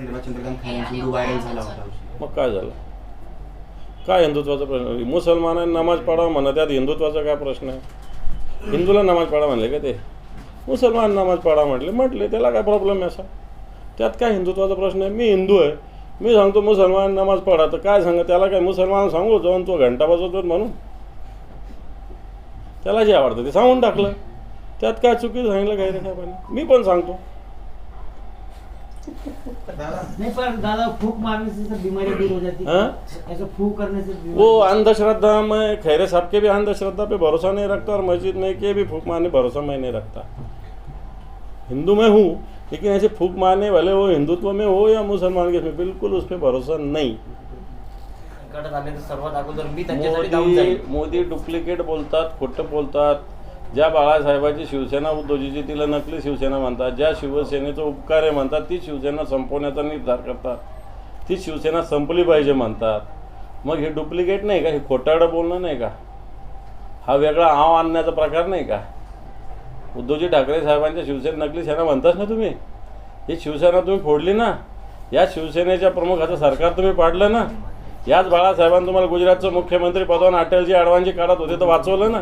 Chandrakant video viral झाला होता. मग काय झालं? काय हिंदुत्वाचा प्रश्न? मुसलमानांनी नमाज पाडावा म्हणा त्यात हिंदुत्वाचा काय प्रश्न आहे? हिंदूला नमाज पाडा म्हणले का ते? मुसलमान नमाज पाडा म्हटले म्हटले त्याला काय प्रॉब्लेम आहे असा? त्यात काय हिंदुत्वाचा प्रश्न आहे? मी हिंदू आहे. मी सांगतो मुसलमान नमाज पडा तर काय सांगा? त्याला काय मुसलमान सांगू? जाऊन तो घंटा वाजवतो म्हणून. त्याला जे आवडतं ते सांगून टाकलं. त्यात काय चुकीचं सांगितलं काय रे साहेबांनी मी पण सांगतो. नहीं पर दादा फूक मारने से सब बीमारी दूर हो जाती। है? हाँ? ऐसा फूक करने से वो अंधश्रद्धा में खैरे साहब के भी अंधश्रद्धा पे भरोसा नहीं रखता और मस्जिद में के भी फूक मारने भरोसा मैं नहीं रखता। हिंदू में हूँ लेकिन ऐसे फूक मारने वाले वो हिंदुत्व में हो या मुसलमान के में बिल्कुल उस पर भरोसा नहीं। धावून मोदी डुप्लिकेट बोलतात खोटं बोलतात ज्या बाळासाहेबाची शिवसेना उद्धवजीची तिला नकली शिवसेना म्हणतात ज्या शिवसेनेचं उपकार आहे म्हणतात ती शिवसेना संपवण्याचा निर्धार करतात. ती शिवसेना संपली पाहिजे म्हणतात. मग हे डुप्लिकेट नाही का? हे खोटाडं बोलणं नाही का? हा वेगळा आव आणण्याचा प्रकार नाही का? उद्धवजी ठाकरे साहेबांच्या शिवसेना नकली सेना म्हणताच ना तुम्ही? ही शिवसेना तुम्ही फोडली ना? या शिवसेनेच्या प्रमुखाचं सरकार तुम्ही पाडलं ना? याच बाळासाहेबांनी तुम्हाला गुजरातचं मुख्यमंत्री पदवान अटलजी आडवांजी काढत होते तर वाचवलं ना?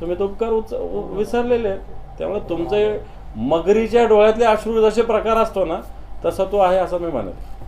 तुम्ही तो उपकार उच विसरलेले आहेत. त्यामुळे तुमचे मगरीच्या डोळ्यातले अश्रू जसे प्रकार असतो ना तसा तो आहे असं मी म्हणत